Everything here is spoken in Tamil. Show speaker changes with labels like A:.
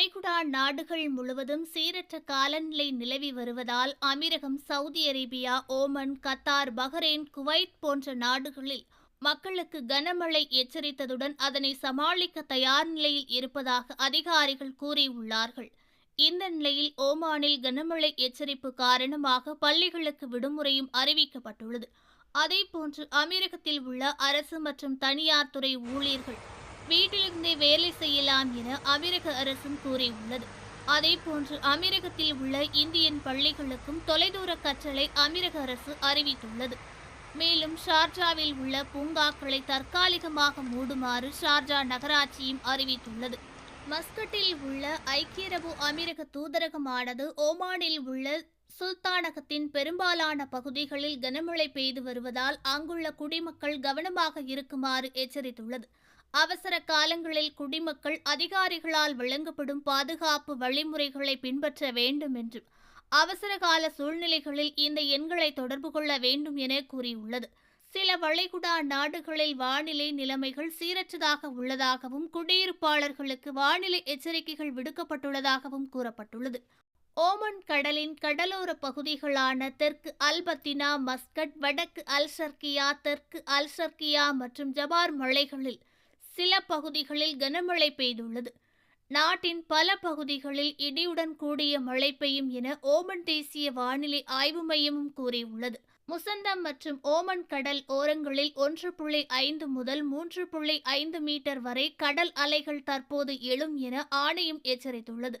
A: வளைகுடா நாடுகள் முழுவதும் சீரற்ற காலநிலை நிலவி வருவதால் அமீரகம் Saudi Arabia Oman Qatar Bahrain Kuwait போன்ற நாடுகளில் மக்களுக்கு கனமழை எச்சரித்ததுடன் அதனை சமாளிக்க தயார் நிலையில் இருப்பதாக அதிகாரிகள் கூறியுள்ளார்கள். இந்த நிலையில் ஓமானில் கனமழை எச்சரிப்பு காரணமாக பள்ளிகளுக்கு விடுமுறையும் அறிவிக்கப்பட்டுள்ளது. அதேபோன்று அமீரகத்தில் உள்ள அரசு மற்றும் தனியார் துறை ஊழியர்கள் வீட்டிலிருந்தே வேலை செய்யலாம் என அமீரக அரசும் கூறியுள்ளது. அதேபோன்று அமீரகத்தில் உள்ள இந்தியன் பள்ளிகளுக்கும் தொலைதூர கற்றலை அமீரக அரசு அறிவித்துள்ளது. மேலும் ஷார்ஜாவில் உள்ள பூங்காக்களை தற்காலிகமாக மூடுமாறு ஷார்ஜா நகராட்சியும் அறிவித்துள்ளது. மஸ்கட்டில் உள்ள ஐக்கிய அரபு அமீரக தூதரகமானது ஓமானில் உள்ள சுல்தானகத்தின் பெரும்பாலான பகுதிகளில் கனமழை பெய்து வருவதால் அங்குள்ள குடிமக்கள் கவனமாக இருக்குமாறு எச்சரித்துள்ளது. அவசர காலங்களில் குடிமக்கள் அதிகாரிகளால் வழங்கப்படும் பாதுகாப்பு வழிமுறைகளை பின்பற்ற வேண்டும் என்றும் அவசர கால சூழ்நிலைகளில் இந்த எண்களை தொடர்பு கொள்ள வேண்டும் என கூறியுள்ளது. சில வளைகுடா நாடுகளில் வானிலை நிலைமைகள் சீரற்றதாக உள்ளதாகவும் குடியிருப்பாளர்களுக்கு வானிலை எச்சரிக்கைகள் விடுக்கப்பட்டுள்ளதாகவும் கூறப்பட்டுள்ளது. ஓமன் கடலின் கடலோர பகுதிகளான தெற்கு அல்பத்தினா மஸ்கட் வடக்கு அல்சர்கியா தெற்கு அல்சர்கியா மற்றும் ஜபார் மலைகளில் சில பகுதிகளில் கனமழை பெய்துள்ளது. நாட்டின் பல பகுதிகளில் இடியுடன் கூடிய மழை பெய்யும் என ஓமன் தேசிய வானிலை ஆய்வு மையமும் கூறியுள்ளது. முசந்தம் மற்றும் ஓமன் கடல் ஓரங்களில் ஒன்று புள்ளி ஐந்து முதல் மூன்று புள்ளி ஐந்து மீட்டர் வரை கடல் அலைகள் தற்போது எழும் என ஆணையம் எச்சரித்துள்ளது.